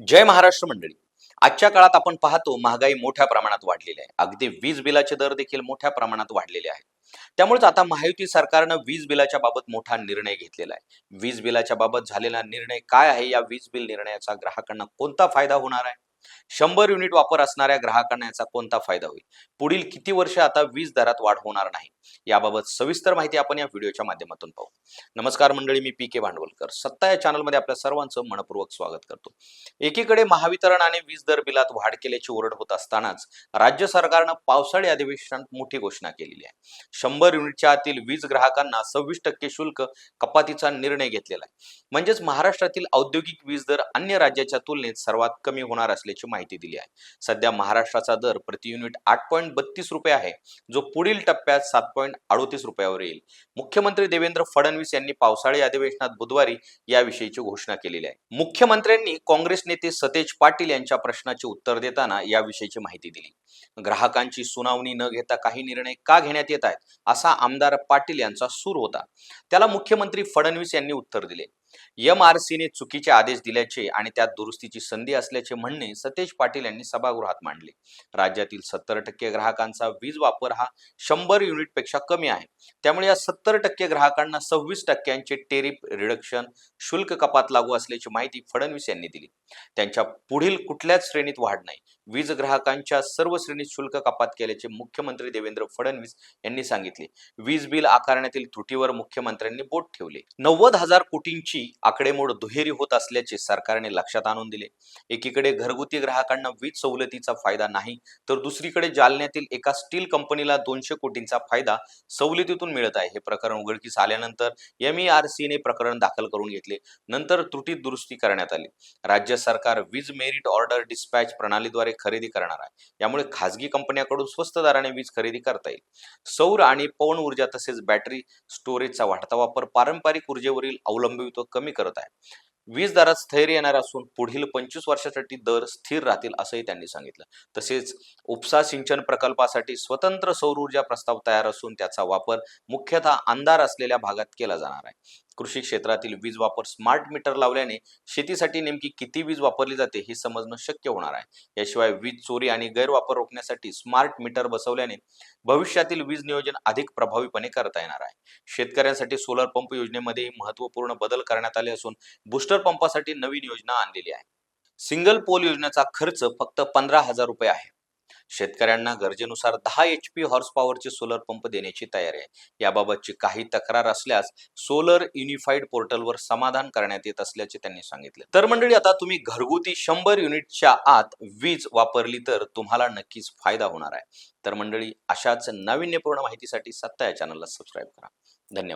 जय महाराष्ट्र मंडळी. आजच्या काळात आपण पाहतो महागाई मोठ्या प्रमाणात वाढलेली आहे. अगदी वीज बिलाचे दर देखील मोठ्या प्रमाणात वाढलेले आहेत. त्यामुळेच आता महायुती सरकारनं वीज बिलाच्या बाबत मोठा निर्णय घेतलेला आहे. वीज बिलाच्या बाबत झालेला निर्णय काय आहे? या वीज बिल निर्णयाचा ग्राहकांना कोणता फायदा होणार आहे? शंभर युनिट वापर असणाऱ्या ग्राहकांना याचा कोणता फायदा होईल? पुढील किती वर्ष आता वीज दरात वाढ होणार नाही? याबाबत सविस्तर माहिती आपण या व्हिडिओच्या माध्यमातून पाहू. नमस्कार मंडळी मी पी के भांडवलकर. सत्ता या चॅनलमध्ये आपल्या सर्वांचं मनपूर्वक स्वागत करतो. एकीकडे महावितरण आणि वीज दर बिलात वाढ केल्याची ओरड होत असतानाच राज्य सरकारनं पावसाळी अधिवेशनात मोठी घोषणा केलेली आहे. शंभर युनिटच्या आतील वीज ग्राहकांना सव्वीस टक्के शुल्क कपातीचा निर्णय घेतलेला आहे. म्हणजेच महाराष्ट्रातील औद्योगिक वीज दर अन्य राज्याच्या तुलनेत सर्वात कमी होणार असल्याची माहिती दिली आहे. सध्या महाराष्ट्राचा दर प्रति युनिट आठ पॉईंट बत्तीस रुपये आहे जो पुढील टप्प्यात सात पॉईंट अडोतीस रुपयावर येईल. मुख्यमंत्री देवेंद्र फडणवीस यांनी पावसाळी अधिवेशनात बुधवारी याविषयीची घोषणा केलेली आहे. मुख्यमंत्र्यांनी काँग्रेस नेते सतेज पाटील यांच्या प्रश्नाचे उत्तर देताना याविषयीची माहिती दिली. ग्राहकांची सुनावणी न घेता काही निर्णय का घेण्यात येत आहेत असा आमदार पाटील यांचा सूर होता. त्याला मुख्यमंत्री फडणवीस यांनी उत्तर दिले. एम आर सीने चुकीचे आदेश दिल्याचे आणि त्यात दुरुस्तीची संधी असल्याचे म्हणणे सतेज पाटील यांनी सभागृहात मांडले. राज्यातील सत्तर टक्के ग्राहकांचा वीज वापर हा शंभर युनिटपेक्षा कमी आहे. त्यामुळे या सत्तर टक्के ग्राहकांना सव्वीस टक्क्यांचे टेरिफ रिडक्शन शुल्क कपात लागू असल्याची माहिती फडणवीस यांनी दिली. त्यांच्या पुढील कुठल्याच श्रेणीत वाढ नाही. वीज ग्राहकांच्या सर्व श्रेणीत शुल्क कपात केल्याचे मुख्यमंत्री देवेंद्र फडणवीस यांनी सांगितले. वीज बिल आकारण्यातील त्रुटीवर मुख्यमंत्र्यांनी बोट ठेवले. नव्वद हजार कोटींची आकडेमोड दुहेरी होत असल्याचे सरकारने लक्षात आणून दिले. एकीकडे घरगुती ग्राहकांना वीज सवलतीचा फायदा नाही तर दुसरीकडे जालन्यातील एका स्टील कंपनीला दोनशे कोटींचा फायदा सवलतीतून मिळत आहे. हे प्रकरण उघडकीस आल्यानंतर एम ई आर सीने प्रकरण दाखल करून घेतले. नंतर त्रुटीत दुरुस्ती करण्यात आली. राज्य सरकार वीज मेरिट ऑर्डर डिस्पॅच प्रणालीद्वारे खरेदी करणार आहे. यामुळे खासगी कंपन्याकडून स्वस्त दराने वीज खरेदी करता येईल. सौर आणि पवन ऊर्जा तसेच बॅटरी स्टोरेजचा वाढता वापर पारंपरिक ऊर्जेवरील अवलंबित्व कमी करत आहे. वीज दरात स्थैर्य येणार असून पुढील पंचवीस वर्षासाठी दर स्थिर राहतील असंही त्यांनी सांगितलं. तसेच उपसा सिंचन प्रकल्पासाठी स्वतंत्र सौर ऊर्जा प्रस्ताव तयार असून त्याचा वापर मुख्यतः अंधार असलेल्या भागात केला जाणार आहे. कृषी क्षेत्रातील वीज वापर स्मार्ट मीटर लावल्याने शेतीसाठी नेमकी किती वीज वापरली जाते हे समजणं शक्य होणार आहे. याशिवाय वीज चोरी आणि गैरवापर रोखण्यासाठी स्मार्ट मीटर बसवल्याने भविष्यातील वीज नियोजन अधिक प्रभावीपणे करता येणार आहे. शेतकऱ्यांसाठी सोलर पंप योजनेमध्ये महत्त्वपूर्ण बदल करण्यात आले असून बुस्टर पंपासाठी नवीन योजना आणलेली आहे. सिंगल पोल योजनेचा खर्च फक्त पंधरा हजार रुपये आहे. शेतकऱ्यांना गरजेनुसार दहा एच पी हॉर्स पॉवरचे सोलर पंप देण्याची तयारी आहे. याबाबतची काही तक्रार असल्यास सोलर युनिफाईड पोर्टलवर समाधान करण्यात येत असल्याचे त्यांनी सांगितले. तर मंडळी आता तुम्ही घरगुती शंभर युनिटच्या आत वीज वापरली तर तुम्हाला नक्कीच फायदा होणार आहे. तर मंडळी अशाच नाविन्यपूर्ण माहितीसाठी सत्ता या चॅनलला सबस्क्राईब करा.